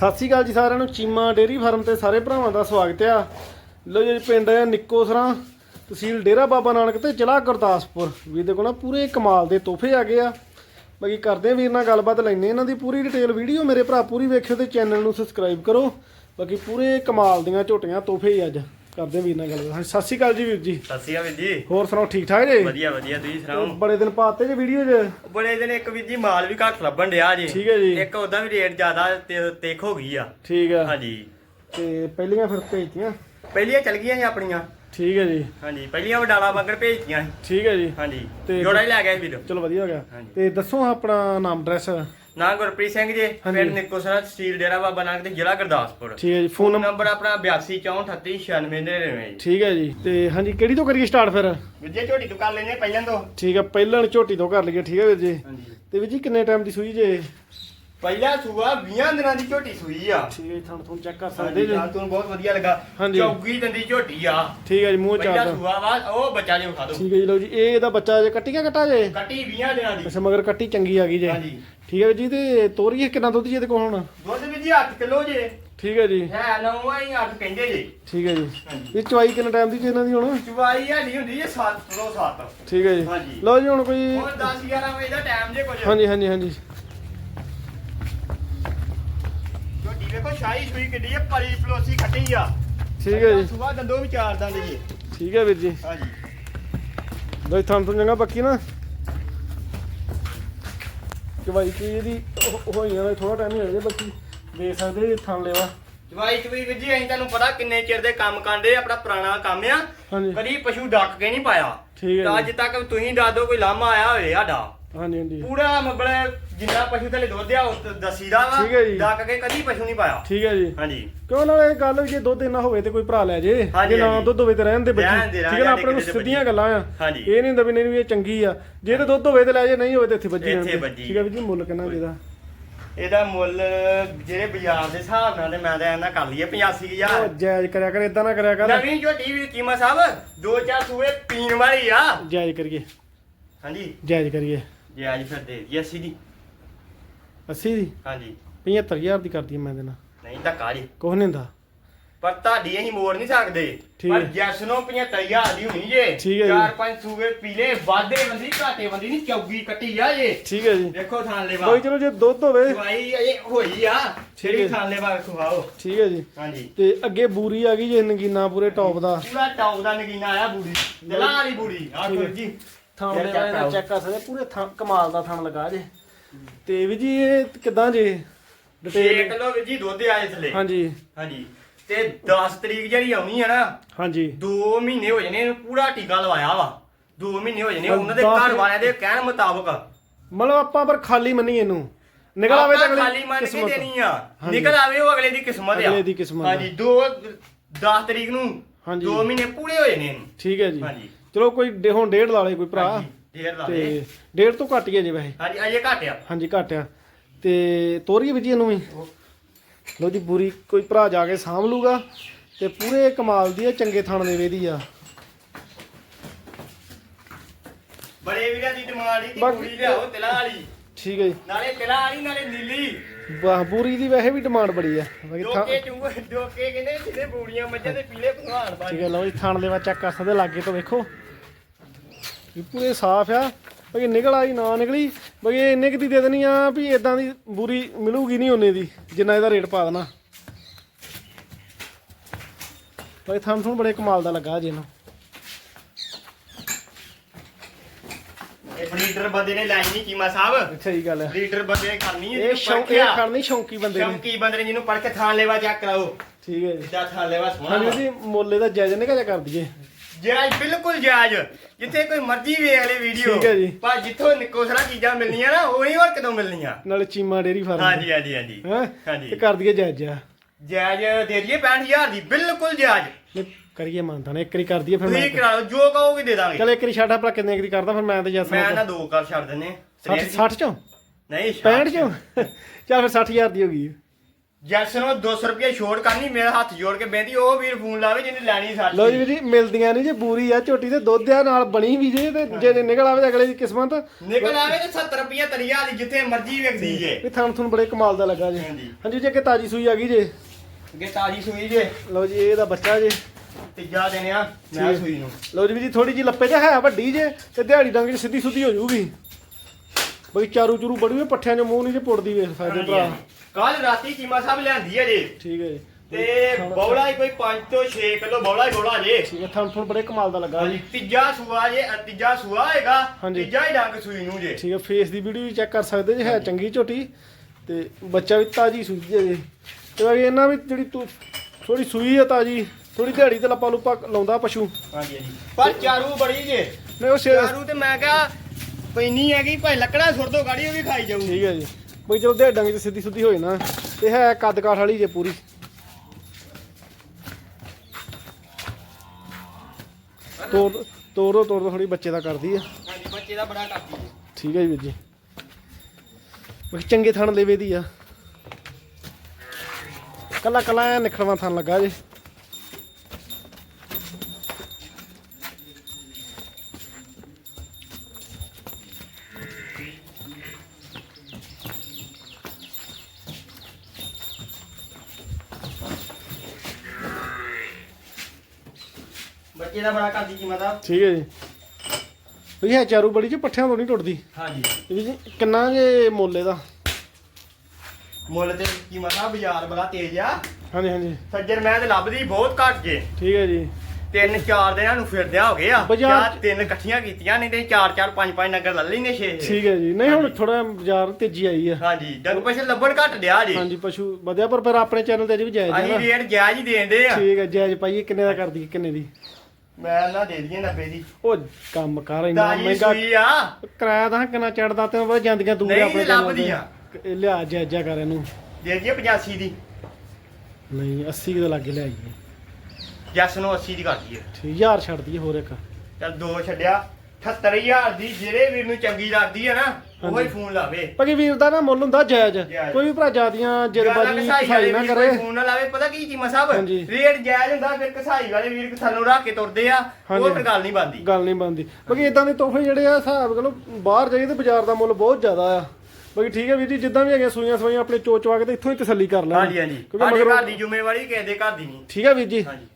ਸਤਿ ਸ਼੍ਰੀ ਅਕਾਲ ਜੀ ਸਾਰਿਆਂ ਨੂੰ। ਚੀਮਾ ਡੇਰੀ ਫਾਰਮ ਤੇ ਸਾਰੇ ਭਰਾਵਾਂ ਦਾ ਸਵਾਗਤ ਆ। ਲੋ ਜੀ, ਪਿੰਡ ਆ ਨਿੱਕੋ ਤਹਿਸੀਲ ਡੇਰਾ ਬਾਬਾ ਨਾਨਕ ਤੇ ਜ਼ਿਲ੍ਹਾ ਗੁਰਦਾਸਪੁਰ। ਵੀਰ ਦੇ ਕੋਲ ਨਾ, ਪੂਰੇ ਕਮਾਲ ਦੇ ਤੋਹਫੇ ਆ ਗਏ ਆ। ਬਾਕੀ ਕਰਦੇ ਵੀਰ ਨਾਲ ਗੱਲਬਾਤ ਲੈਣੇ ਇਹਨਾਂ ਦੀ ਪੂਰੀ ਡਿਟੇਲ। ਵੀਡੀਓ ਮੇਰੇ ਭਰਾ ਪੂਰੀ ਵੇਖਿਓ ਤੇ ਚੈਨਲ ਨੂੰ ਸਬਸਕ੍ਰਾਈਬ ਕਰੋ। ਬਾਕੀ ਪੂਰੇ ਕਮਾਲ ਦੀਆਂ ਝੋਟੀਆਂ ਤੋਹਫੇ ਅੱਜ। ਕਰਦੇ ਵੀਰ ਨਾਲ ਗੱਲਬਾਤ ਹਾਂਜੀ ਸਤਿ ਸ਼੍ਰੀ ਅਕਾਲ ਜੀ ਵੀਰ ਜੀ। ਸਤਿ ਸ਼੍ਰੀ ਅਕਾਲ ਵੀਰ ਜੀ। ਹੋਰ ਸੁਣਾਓ ਠੀਕ ਠਾਕ ਜੀ? ਵਧੀਆ ਵਧੀਆ ਤੁਸੀਂ ਸੁਣਾਓ? ਬੜੇ ਦਿਨ ਪਾਤੇ ਜੀ ਵੀਡੀਓ 'ਚ? ਬੜੇ ਦਿਨ ਇੱਕ ਵੀਰ ਜੀ ਮਾਲ ਵੀ ਘੱਟ ਲੱਭਣ ਡਿਆ ਜੀ। ਠੀਕ ਹੈ ਜੀ। ਇੱਕ ਉਹਦਾ ਵੀ ਰੇਟ ਜ਼ਿਆਦਾ ਤੇਖ ਹੋ ਗਈ ਆ। ਠੀਕ ਆ ਹਾਂਜੀ। ਤੇ ਪਹਿਲੀਆਂ ਫਿਰ ਭੇਜਤੀਆਂ? ਪਹਿਲੀਆਂ ਚਲ ਗਈਆਂ ਜੀ ਆਪਣੀਆਂ। ਠੀਕ ਹੈ ਜੀ। ਹਾਂਜੀ ਪਹਿਲੀਆਂ ਵਡਾਲਾ ਬੰਗੜ ਭੇਜਤੀਆਂ। ਠੀਕ ਹੈ ਜੀ। ਹਾਂਜੀ। ਤੇ- ਜੋੜਾ ਹੀ ਲੈ ਗਿਆ ਵੀਰ। ਚਲੋ ਵਧੀਆ ਹੋ ਗਿਆ। ਤੇ ਦੱਸੋ ਆਪਣਾ ਨਾਮ ਐਡਰੈਸ? ਨਾ ਗੁਰਪ੍ਰੀਤ ਸਿੰਘ ਜੀ। ਪਿੰਡ ਨਿੱਕੋਸਰਾ ਤਹਿਸੀਲ ਡੇਰਾ ਬਾਬਾ ਨਾਨਕ ਤੇ ਜ਼ਿਲ੍ਹਾ ਗੁਰਦਾਸਪੁਰ। ਠੀਕ ਹੈ ਜੀ ਫੋਨ ਨੰਬਰ ਆਪਣਾ 8264389699 ਜੀ। ਠੀਕ ਹੈ ਜੀ ਤੇ ਹਾਂਜੀ ਕਿਹੜੀ ਤੋਂ ਕਰੀਏ ਸਟਾਰਟ ਫਿਰ? ਵੀਰ ਜੀ ਝੋਟੀ ਤੋਂ ਕਰ ਲੈਨੇ ਪਹਿਲਾਂ ਤੋਂ। ਠੀਕ ਹੈ ਪਹਿਲਾਂ ਝੋਟੀ ਤੋਂ ਕਰ ਲਈਏ ਠੀਕ ਹੈ ਵੀਰ ਜੀ। ਤੇ ਵੀਰ ਜੀ ਕਿੰਨੇ ਟਾਈਮ ਦੀ ਸੂਈ ਜੇ? ਪਹਿਲਾ ਸੂਆ 20 ਦਿਨਾਂ ਦੀ ਝੋਟੀ ਸੂਈ ਆ। ਠੀਕ ਹੈ ਜੀ ਤੁਹਾਨੂੰ ਤੁਹਾਨੂੰ ਚੈੱਕ ਕਰ ਸਕਦੇ ਜੀ ਤੁਹਾਨੂੰ ਬਹੁਤ ਵਧੀਆ ਲੱਗਾ। ਹਾਂਜੀ। ਚੌਗੀ ਦੰਦੀ ਝੋਟੀ ਆ। ਠੀਕ ਹੈ ਜੀ ਮੂੰਹ ਪਹਿਲਾ ਚਾਰ ਦਾ ਸੂਆ ਵਾ ਉਹ ਬੱਚਾ ਜੇ ਵਿਖਾ ਦਿਓ ਠੀਕ ਹੈ ਜੀ ਲਓ ਜੀ ਇਹ ਇਹਦਾ ਬੱਚਾ ਜੇ ਕੱਟੀ ਕਿਆ ਕੱਟਾ ਜੇ? ਕੱਟੀ 20 ਦਿਨਾਂ ਦੀ। ਅੱਛਾ ਮਗਰ ਕੱਟੀ ਚੰਗੀ ਆ ਗਈ ਜੇ। ਹਾਂਜੀ। ਠੀਕ ਹੈ ਵੀਰ ਜੀ ਤੇ ਤੋਰੀਏ ਕਿੰਨਾ ਦੁੱਧ ਜੀ ਇਹਦੇ ਕੋਲ ਹੁਣ? ਦੁੱਧ ਵੀ ਜੀ 8 ਕਿਲੋ ਜੇ। ਠੀਕ ਹੈ ਜੀ। ਹੈ ਨੌਵਾਂ ਹੀ 8 ਕਹਿੰਦੇ ਜੀ। ਠੀਕ ਹੈ ਜੀ। ਇਹ ਚਵਾਈ ਕਿੰਨਾ ਟਾਈਮ ਦੀ ਜੀ ਇਹਨਾਂ ਦੀ ਹੁਣ? ਚਵਾਈ ਸਾਡੀ ਹੁੰਦੀ ਹੈ 7 ਤੋਂ 7 ਠੀਕ ਹੈ ਜੀ। ਹਾਂਜੀ। ਲਓ ਜੀ ਹੁਣ ਕੋਈ ਹੁਣ 10 11 ਵਜੇ ਦਾ ਟਾਈਮ ਜੇ ਕੁਝ। ਹਾਂਜੀ ਹਾਂਜੀ ਹਾਂਜੀ ਝੋਟੀ ਵੇਖੋ ਸ਼ਾਹੀ ਸੂਈ ਕਿੱਡੀ ਹੈ ਪਰੀ ਪਲੋਸੀ ਖੱਟੀ ਆ। ਠੀਕ ਹੈ ਜੀ। ਸੁਬਾ ਦੰਦੋ ਵੀ ਚਾਰ ਦੰਦ ਜੀ। ਠੀਕ ਹੈ ਵੀਰ ਜੀ। ਹਾਂਜੀ। ਬਈ ਤੁਹਾਨੂੰ ਤੋਂ ਚੰਗਾ ਬੱਕੀ ਨਾ? ਕਿ ਭਾਈ ਕੀ ਇਹਦੀ ਹੋਈਆਂ ਦਾ ਥੋੜਾ ਟਾਈਮ ਹੀ ਹੋਇਆ ਜੇ ਬੱਕੀ ਦੇਖ ਸਕਦੇ ਜੀ ਥਣ ਲੈਵਾ। ਚਵਾਈ ਚਵਾਈ ਵੀ ਜੀ ਅਸੀਂ ਤੁਹਾਨੂੰ ਪਤਾ ਕਿੰਨੇ ਚਿਰ ਦੇ ਕੰਮ ਕਾਂਡੇ ਆਪਣਾ ਪੁਰਾਣਾ ਕੰਮ ਆ। ਹਾਂਜੀ। ਕਦੀ ਪਸ਼ੂ ਡੱਕ ਕੇ ਨਹੀਂ ਪਾਇਆ। ਠੀਕ ਹੈ ਤਾਂ ਜੀ। ਅੱਜ ਤੱਕ ਤੁਸੀਂ ਦੱਸ ਦਿਓ ਕੋਈ ਲਾਮਾ ਆਇਆ ਹੋਵੇ ਸਾਡਾ। ਹਾਂਜੀ ਹਾਂਜੀ। ਪੂਰਾ ਮਤਲਬ ਜਿੰਨਾ ਪਸ਼ੂ ਥਲੇ ਦੁੱਧ ਆ ਉਹ ਦਸੀਦਾ ਵਾ ਠੀਕ ਹੈ ਜੀ। ਡੱਕ ਕੇ ਕਦੀ ਪਸ਼ੂ ਨਹੀਂ ਪਾਇਆ। ਠੀਕ ਹੈ ਜੀ। ਹਾਂਜੀ। ਕਿਉਂ ਨਾਲ ਇਹ ਗੱਲ ਵੀ ਜੇ ਦੁੱਧ ਇੰਨਾ ਹੋਵੇ ਤੇ ਕੋਈ ਭਰਾ ਲੈ ਜੇ ਹਾਂਜੀ, ਜੇ ਨਾ ਹਾਂਜੀ। ਦੁੱਧ ਹੋਵੇ ਤੇ ਰਹਿਣ ਦੇ ਬੱਚੀ। ਰਹਿਣ ਦੇ, ਠੀਕ ਹੈ ਨਾ ਰਹਿਣ ਆਪਣੇ ਨੂੰ ਸਿੱਧੀਆਂ ਗੱਲਾਂ ਆ। ਹਾਂਜੀ। ਇਹ ਨਹੀਂ ਹੁੰਦਾ ਵੀ ਨਹੀਂ ਵੀ ਇਹ ਚੰਗੀ ਆ। ਜੇ ਤੇ ਦੁੱਧ ਹੋਵੇ ਤੇ ਲੈ ਜੇ ਨਹੀਂ ਹੋਵੇ ਤੇ ਇੱਥੇ ਵੱਜੀ ਇੱਥੇ। ਵੱਜੀ। ਠੀਕ ਹੈ ਵੀ ਜੀ ਮੁੱਲ ਕਿੰਨਾ ਜਿਹਦਾ? ਇਹਦਾ ਮੁੱਲ ਜਿਹੜੇ ਬਾਜ਼ਾਰ ਦੇ ਹਿਸਾਬ ਨਾਲ ਤੇ ਮੈਂ ਤਾਂ ਇਹਨਾਂ ਕਰ ਲਈਏ ਉਹ 85000 ਜਾਇਜ਼ ਕਰਿਆ ਕਰ ਇਦਾਂ ਨਾ ਕਰਿਆ ਕਰ। ਨਵੀਂ ਝੋਟੀ ਵੀ ਕੀਮਤ ਸਾਹਿਬ ਦੋ ਚਾਰ ਸੂਏ ਪੀਣ ਵਾਲੀ ਆ। ਜਾਇਜ਼ ਕਰੀਏ। ਹਾਂਜੀ। ਜਾਇਜ਼ ਕਰੀਏ। ਫਿਰ ਦੇ ਦਈਏ 80 ਦੀ। 80 ਦੀ? ਹਾਂਜੀ। 75000 ਦੀ ਕਰਦੀ ਮੈਂ ਦੇਣਾ ਨਹੀਂ ਧੱਕਾ ਜੀ। ਕੁਛ ਨਹੀਂ ਹੁੰਦਾ। ਪਰ ਤੁਹਾਡੀ ਅਸੀਂ ਮੋੜ ਨਹੀਂ ਸਕਦੇ। ਠੀਕ ਪਰ ਹੈ। ਜੈਸ ਨੂੰ 75000 ਦੀ ਹੋਣੀ ਜੇ। ਠੀਕ ਹੈ ਜੀ। ਚਾਰ ਪੰਜ ਪੀਲੇ ਵਾਧੇ ਬੰਦੀ ਘਾਟੇ ਬੰਦੀ ਨਹੀਂ ਚੌਗੀ ਕੱਟੀ ਆ ਜੇ। ਠੀਕ ਹੈ ਜੀ। ਦੇਖੋ ਥਾਂ ਲੈਵਾ। ਕੋਈ ਚਲੋ ਜੇ ਦੁੱਧ ਹੋਵੇ। ਦਵਾਈ ਅਜੇ ਹੋਈ ਆ ਹੈ। ਜਿਹੜੀ ਥਾਂ ਲੈਵਾ ਖਵਾਓ ਠੀਕ ਹੈ ਜੀ। ਹਾਂਜੀ। ਤੇ ਅੱਗੇ ਬੂਰੀ ਆ ਗਈ ਜੇ ਨਗੀਨਾ ਪੂਰੇ ਟੌਪ ਦਾ। ਪੂਰਾ ਟੌਪ ਦਾ ਨਗੀਨਾ ਆਇਆ ਬੂੜੀ ਦਿਲਾਂ ਵਾਲੀ ਬੂੜੀ ਆ ਠੀਕ ਹੈ। ਜੀ ਥਣ ਯਾਰ ਦੇ check। ਚੈੱਕ ਕਰ ਸਕਦੇ ਪੂਰੇ ਥਣ ਕਮਾਲ ਦਾ ਥਣ ਲਗਾ ਜੇ। ਤੇ ਵੀ ਜੀ ਇਹ ਕਿਦਾਂ ਜੇ? 6 ਡਿਟੇਲ ਕਿਲੋ ਵੀ ਜੀ ਦੁੱਧ ਆਏ ਥਲੇ। ਹਾਂਜੀ। ਹਾਂਜੀ। ਤੇ 10 ਤਰੀਕ ਜਿਹੜੀ ਆਉਣੀ ਹੈ ਨਾ ਹਾਂਜੀ। 2 ਮਹੀਨੇ ਹੋ ਜਾਣੇ ਇਹਨੂੰ ਪੂਰਾ ਟੀਕਾ ਲਵਾਇਆ ਵਾ। 2 ਮਹੀਨੇ ਹੋ ਜਾਣੇ ਉਹਨਾਂ ਦੇ ਦਸ ਘਰ ਵਾਲਿਆਂ ਦੇ ਕਹਿਣ ਮੁਤਾਬਕ। ਮਤਲਬ ਆਪਾਂ ਪਰ ਖਾਲੀ ਮੰਨੀ ਇਹਨੂੰ। ਨਿਕਲ ਆਵੇ ਤਾਂ ਆਪਾਂ ਖਾਲੀ ਮੰਨ ਕੇ ਕਿਸਮਤ। ਦੇਣੀ ਆ। ਹਾਂਜੀ। ਨਿਕਲ ਆਵੇ ਉਹ ਅਗਲੇ ਦੀ ਕਿਸਮਤ ਆ। ਅਗਲੇ ਦੀ ਕਿਸਮਤ ਆ। ਹਾਂਜੀ 2 10 ਤਰੀਕ ਨੂੰ ਹਾਂਜੀ। 2 ਮਹੀਨੇ ਪੂਰੇ ਹੋ ਜਾਣੇ ਇਹਨੂੰ। ਠੀਕ ਹੈ ਜੀ। ਹਾਂਜੀ। ਚਲੋ ਕੋਈ ਡੇ- ਹੁਣ ਡੇਢ ਲਾ ਲੇ ਕੋਈ ਭਰਾ। ਦੇ ਤੇ ਡੇਢ ਤੋਂ ਘੱਟ ਹੀ ਹੈ ਜੀ ਵੈਸੇ। ਹਾਂਜੀ ਅਜੇ ਘਟਿਆ ਹਾਂਜੀ ਘੱਟ ਆ। ਤੇ ਤੋਰੀਏ ਵੀ ਜੀ ਇਹਨੂੰ ਵੀ? ਲੋ ਜੀ ਬੁਰੀ ਕੋਈ ਭਰਾ ਜਾ ਕੇ ਸਾਂਭ ਲੂਗਾ। ਤੇ ਪੂਰੇ ਕਮਾਲ ਦੀ ਆ ਚੰਗੇ ਥਣ ਦੇ ਵੇਦੀ ਆ। ਬੜੇ ਵੀਰਾਂ ਦੀ ਡਿਮਾਂਡ ਦੀ ਬਾਕੀ- ਲਿਆਓ ਤਿਲਾਂ ਵਾਲੀ। ਠੀਕ ਹੈ ਜੀ। ਨਾਲੇ ਤਿਲਾਂ ਵਾਲੀ ਨਾਲੇ ਨੀਲੀ। ਵਾਹ ਬੂਰੀ ਦੀ ਵੈਸੇ ਵੀ ਡਿਮਾਂਡ ਬੜੀ ਆ। ਬਾਕੀ ਥਾਂ- ਚੂਹੇ ਡੋਕੇ ਕਹਿੰਦੇ ਜਿਹਦੇ ਬੂੜੀਆਂ ਮੱਝਾਂ ਦੇ ਪੀਲੇ ਭਗਵਾਨ ਬਣ ਠੀਕ ਹੈ ਲਓ ਜੀ ਥਣ ਦੇ ਵਾ ਚੈੱਕ ਕਰ ਸਕਦੇ ਲਾਗੇ ਤੋਂ ਵੇਖੋ। ਵੀ ਪੂਰੇ ਸਾਫ਼ ਆ। ਬਈ ਨਿਕਲ ਆਈ ਨਾ ਨਿਕਲੀ। ਬਈ ਇਹ ਇੰਨੇ ਕੁ ਦੀ ਦੇਣੀ ਆ ਵੀ ਇਦਾਂ ਦੀ ਬੂਰੀ ਮਿਲੂਗੀ ਨਹੀਂ ਉਹਨੇ ਦੀ ਜਿੰਨਾ ਇਹਦਾ ਰੇਟ ਪਾ ਦੇਣਾ। ਬਈ ਥਣ ਥਣ ਬੜੇ ਕਮਾਲ ਦਾ ਲੱਗਾ ਜੀ ਇਹਨੂੰ। ਇਹ ਬਰੀਡਰ ਬੰਦੇ ਨੇ ਲੈਣੀ ਨਹੀਂ ਕੀਮਾ ਸਾਹਿਬ। ਸਹੀ ਗੱਲ ਹੈ ਬਰੀਡਰ ਬੰਦੇ ਨੇ ਕਰਨੀ ਹੈ ਇਹ ਸ਼ੌਂਕ ਇਹ ਖੜਨੀ ਸ਼ੌਂਕੀ ਬੰਦੇ ਨੇ। ਸ਼ੌਂਕੀ ਬੰਦੇ ਨੇ ਜਿਹਨੂੰ ਪੜ ਕੇ ਥਾਂ ਲੈਵਾ ਚੈੱਕ ਕਰਾਓ ਠੀਕ ਹੈ ਜੀ। ਜਾਂ ਥਾਂ ਲੈਵਾ ਸੋਹਣਾ ਹਾਂਜੀ ਜੀ ਮੁੱਲੇ ਦਾ ਜਾਇਜ਼ ਨਿਕਾ ਜਾ ਕਰ ਦਈਏ। ਜਾਇਜ਼ ਬਿਲਕੁਲ ਜਾਇਜ਼ ਜਿੱਥੇ ਕੋਈ ਮਰਜ਼ੀ ਵੇਖ ਲੈ ਵੀਡੀਓ ਠੀਕ ਹੈ ਜੀ। ਪਰ ਜਿੱਥੋਂ ਨਿਕੋਸਰਾ ਚੀਜ਼ਾਂ ਮਿਲਣੀਆਂ ਨਾ ਉਹੀ ਹੋਰ ਕਿਦੋਂ ਮਿਲਣੀਆਂ। ਨਾਲੇ ਚੀਮਾ ਡੇਰੀ ਫਾਰਮ ਹਾਂਜੀ ਹਾਂਜੀ ਹਾਂਜੀ। ਹੈ? ਹਾਂਜੀ। ਤੇ ਕਰ ਦਈਏ ਜਾਇਜ਼ ਆ ਜਾਇਜ਼ ਦੇ ਦਈਏ 65000 ਦੀ ਬਿਲਕੁਲ ਜਾਇਜ਼। ਨਹੀਂ, ਕਰੀਏ ਮੰਨਦਾ ਨੇ ਇੱਕ ਵਾਰੀ ਕਰ ਦਈਏ ਫਿਰ ਮੈਂ ਤੁਸੀਂ ਕਰਾ ਲਓ ਜੋ ਕਹੋਗੇ ਦੇ ਦਾਂਗੇ। ਚਲ ਇੱਕ ਵਾਰੀ ਛੱਡ ਆਪਣਾ ਕਿੰਨੇ ਕੁ ਦੀ ਕਰਦਾ ਫਿਰ ਮੈਂ ਤੇ ਜੱਸ ਮੈਂ ਨਾ ਦੋ ਕਰ ਛੱਡ ਦਿੰਨੇ 60 60 ਚੋਂ? ਨਹੀਂ 65 ਚੋਂ? ਚੱਲ ਫਿਰ 60000 ਦੀ ਹੋ ਗਈ। ਜੈਸ ਨੂੰ 200 ਰੁਪਏ ਛੋੜ ਕਰਨੀ ਮੇਰਾ ਹੱਥ ਜੋੜ ਕੇ ਬੇਨਤੀ ਉਹ ਵੀਰ ਫੋਨ ਲਾਵੇ ਜਿਹਨੇ ਲੈਣੀ ਸਾਡੀ ਲਓ ਜੀ ਵੀਰ ਜੀ ਮਿਲਦੀਆਂ ਨਹੀਂ ਜੇ ਬੂਰੀ ਆ ਝੋਟੀ ਤੇ ਦੁੱਧ ਆ ਨਾਲ ਬਣੀ ਵੀ ਜੇ ਤੇ ਜੇ ਨਿਕਲ ਆਵੇ ਤਾਂ ਅਗਲੇ ਦੀ ਕਿਸਮਤ। ਨਿਕਲ ਆਵੇ ਤੇ 70 ਰੁਪਏ ਤਰੀਆ ਦੀ ਜਿੱਥੇ ਮਰਜ਼ੀ ਵੇਖਦੀ ਜੇ। ਇਹ ਥਣ ਥਣ ਬੜੇ ਕਮਾਲ ਦਾ ਲੱਗਾ ਜੀ। ਹਾਂਜੀ। ਹਾਂਜੀ ਜੇ ਕਿ ਤਾਜੀ ਸੂਈ ਆ ਗਈ ਜੇ। ਅੱਗੇ ਤਾਜੀ ਸੂਈ ਜੇ। ਲਓ ਜੀ ਇਹਦਾ ਬੱਚਾ ਜੇ। ਤੀਜਾ ਦਿਨ ਆ ਮੈਂ ਸੂਈ ਨੂੰ। ਲਓ ਜੀ ਵੀਰ ਜੀ ਥੋੜੀ ਜੀ ਲੱਪੇ ਚ ਹੈ ਵੱਡੀ ਜੇ ਤੇ ਦਿਹਾੜੀ ਡੰਗ ਚ ਸਿੱਧੀ ਸੁੱਧੀ ਹੋ ਜਾਊਗੀ। ਬਈ ਚਾਰੂ ਚੂਰੂ ਬੜੀ ਵੇ ਪੱਠਿਆਂ ਚ ਮੂੰਹ ਨਹੀਂ ਜੇ ਪੁੱਟਦੀ ਵੇਖ ਸਕਦੇ ਭਰਾ। ਕੱਲ ਰਾਤੀ ਕੀਮਾ ਸਾਹਿਬ ਲਿਆਂਦੀ ਹੈ ਜੀ। ਠੀਕ ਹੈ ਜੀ। ਤੇ ਬੌਲਾ ਹੀ ਕੋਈ 5 ਤੋਂ 6 ਕਿਲੋ ਬੌਲਾ ਹੀ ਬੌਲਾ ਜੇ। ਠੀਕ ਹੈ ਥਣ ਥਣ ਬੜੇ ਕਮਾਲ ਦਾ ਲੱਗਾ ਜੀ। ਤੀਜਾ ਸੂਆ ਜੇ ਅ, ਤੀਜਾ ਸੂਆ ਹੈਗਾ ਹਾਂਜੀ। ਤੀਜਾ ਹੀ ਡੰਗ ਸੂਈ ਨੂੰ ਜੇ। ਠੀਕ ਹੈ ਫੇਸ ਦੀ ਵੀਡੀਓ ਵੀ ਚੈੱਕ ਕਰ ਸਕਦੇ ਜੇ ਹੈ ਚੰਗੀ ਝੋਟੀ। ਤੇ ਬੱਚਾ ਵੀ ਤਾਜੀ ਸੂਈ ਹੈ ਜੀ। ਤੇ ਬਾਕੀ ਇਹਨਾਂ ਵੀ ਜਿਹੜੀ ਤੂੰ ਥੋੜੀ ਸੂਈ ਹੈ ਤਾਜੀ ਥੋੜੀ ਦਿਹਾੜੀ ਤੇ ਲੱਪਾ ਲੁੱਪਾ ਲਾਉਂਦਾ ਪਸ਼ੂ। ਹਾਂਜੀ ਹਾਂਜੀ। ਪਰ ਚਾਰੂ ਬੜੀ ਜੇ। ਨਹੀਂ ਉਹ ਚਾਰੂ ਤੇ ਮੈਂ ਕਿਹਾ ਪੈਣੀ ਹੈਗੀ ਭਾਈ ਲੱਕੜਾ ਸੁੱਟ ਦੋ ਗਾੜੀ ਉਹ ਵੀ ਖਾਈ ਜਾਊ ਠੀਕ ਹੈ ਜੀ। ਬਈ ਜਦੋਂ ਦੇ ਡੰਗ ਸਿੱਧੀ ਸੁੱਧੀ ਹੋਏ ਨਾ। ਤੇ ਹੈ ਕੱਦ ਕਾਠ ਵਾਲੀ ਜੇ ਪੂਰੀ। ਤੋੜ ਤੋੜੋ ਤੋੜੋ ਥੋੜੀ ਬੱਚੇ ਦਾ ਕਰਦੀ ਆ। ਹਾਂਜੀ ਬੱਚੇ ਦਾ ਬੜਾ ਕਰਦੀ ਠੀਕ ਹੈ ਜੀ ਵੀਰ ਜੀ। ਬਈ ਚੰਗੇ ਥਣ ਲੈਵੇ ਦੀ ਆ। ਕੱਲਾ ਕੱਲਾ ਐ ਨਿਖੜਵਾ ਥਣ ਲੱਗਾ ਜੀ। ਬੱਚੇ ਦਾ ਬੜਾ ਕਰਦੀ ਕੀ ਮਤਲਬ ਠੀਕ ਹੈ ਜੀ। ਬਈ ਹੈ ਚਾਰੂ ਬੜੀ ਚ ਪੱਠਿਆਂ ਤੋਂ ਨਹੀਂ ਟੁੱਟਦੀ। ਹਾਂਜੀ। ਵੀਰ ਜੀ ਕਿੰਨਾ ਜੇ ਮੁੱਲ ਇਹਦਾ? ਮੁੱਲ ਤੇ ਕੀ ਮਤਲਬ ਬਾਜ਼ਾਰ ਬੜਾ ਤੇਜ਼ ਆ। ਹਾਂਜੀ ਹਾਂਜੀ। ਸੱਜਰ ਮੈਂ ਤੇ ਲੱਭਦੀ ਬਹੁਤ ਘੱਟ ਜੇ। ਠੀਕ ਹੈ ਜੀ। ਤਿੰਨ ਚਾਰ ਦਿਨਾਂ ਨੂੰ ਫਿਰਦਿਆਂ ਹੋ ਗਏ ਆ। ਬਾਜ਼ਾਰ ਤਿੰਨ ਇਕੱਠੀਆਂ ਕੀਤੀਆਂ ਨਹੀਂ ਤੇ ਚਾਰ ਚਾਰ ਪੰਜ ਪੰਜ ਨਗਰ ਲੈ ਲੈਨੇ ਛੇ। ਛੇ। ਠੀਕ ਹੈ ਜੀ। ਨਹੀਂ ਹੁਣ ਥੋੜਾ ਬਾਜ਼ਾਰ ਤੇਜ਼ੀ ਆਈ ਆ। ਹਾਂਜੀ। ਡੰਗ ਪਛੇ ਲੱਭਣ ਘੱਟ ਡਿਆ ਜੀ। ਹਾਂਜੀ ਪਸ਼ੂ ਵਧਿਆ ਪਰ ਫਿਰ ਆਪਣੇ ਚੈਨਲ ਤੇ ਅਜੇ ਵੀ ਜਾਇਜ਼ ਹੈ ਅਸੀਂ ਰੇਟ ਜਾਇਜ਼ ਹੀ ਦੇਂਦੇ ਆ। ਠੀਕ ਹੈ ਜਾਇਜ਼ ਪਾਈਏ ਕਿੰਨੇ ਦਾ ਕਰਦੀ ਕਿੰਨੇ ਦੀ? ਮੈਂ ਨਾ ਦੇ ਦਈਏ 90 ਦੀ। ਉਹ ਕੰਮ ਕਰ ਇੰਨਾ ਤਾਜੀ ਮਹਿੰਗਾ ਸੂਈ ਆ। ਕਿਰਾਇਆ ਤਾਂ ਕਿੰਨਾ ਚੜਦਾ ਤੇ ਉਹ ਜਾਂਦੀਆਂ ਦੂਰ ਨਹੀਂ ਆਪਣੇ channel ਲੱਭਦੀਆਂ। ਤੇ। ਇਹ ਲਿਆ ਜਾਇਜ਼ਾ ਕਰ ਇਹਨੂੰ। ਦੇ ਦਈਏ 85 ਦੀ। ਨਹੀਂ 80 ਕਿਤੇ ਲੱਗੇ ਲਿਆਈਏ ਜੱਸ ਨੂੰ 80 ਦੀ ਕਰ ਦਈਏ। ਠੀਕ ਹਜ਼ਾਰ ਛੱਡ ਦਈਏ ਹੋਰ ਇੱਕ। ਚੱਲ ਦੋ ਛੱਡਿਆ। 78000 ਦੀ ਜਿਹੜੇ ਵੀਰ ਨੂੰ ਚੰਗੀ ਲੱਗਦੀ ਹੈ ਨਾ ਉਹ ਹੀ ਹਾਂਜੀ। ਫੋਨ ਲਾਵੇ। ਬਾਕੀ ਵੀਰ ਦਾ ਨਾ ਮੁੱਲ ਹੁੰਦਾ ਜਾਇਜ਼। ਜਾਇਜ਼। ਕੋਈ ਵੀ ਭਰਾ ਜਿਆਦੀਆਂ ਜਲਬਾਜੀ ਕਸਾਈ ਨਾ ਕਰੇ। ਫੋਨ ਨਾ ਲਾਵੇ ਪਤਾ ਕੀ ਚੀਮਾ ਸਾਹਿਬ? ਹਾਂਜੀ। ਰੇਟ ਜਾਇਜ਼ ਹੁੰਦਾ ਫਿਰ ਕਸਾਈ ਵਾਲੇ ਵੀਰ ਥੱਲੋਂ ਰੱਖ ਕੇ ਤੁਰਦੇ ਆ ਹਾਂਜੀ। ਉਹ ਫਿਰ ਗੱਲ ਨਹੀਂ ਬਣਦੀ। ਗੱਲ ਨਹੀਂ ਬਣਦੀ। ਬਾਕੀ ਇਦਾਂ ਦੇ ਤੋਹਫੇ ਜਿਹੜੇ ਆ ਹਿਸਾਬ ਕਰੋ ਬਾਹਰ ਜਾਈਏ ਤੇ ਬਾਜ਼ਾਰ ਦਾ ਮੁੱਲ ਬਹੁਤ ਜ਼ਿਆਦਾ ਆ। ਬਾਕੀ ਠੀਕ ਹੈ ਵੀਰ ਜੀ ਜਿੱਦਾਂ ਵੀ ਹੈਗੇ ਸੂਈਆਂ ਸਵਾਈਆਂ ਆਪਣੇ ਚੋਚਵਾ ਕੇ ਤੇ ਇੱਥੋਂ ਹੀ ਤਸੱਲੀ ਕਰ ਲੈਣਾ। ਹਾਂਜੀ ਹਾਂਜੀ। ਕਿਉਂਕਿ ਸਾਡੇ ਮਗਰੋਂ ਘਰ ਦੀ ਜ਼ਿੰਮੇਵਾਰੀ ਕਿਸੇ ਦੇ ਘਰ ਦੀ ਨਹੀਂ। ਠੀਕ ਹੈ ਵੀਰ ਜੀ। ਹਾਂਜੀ।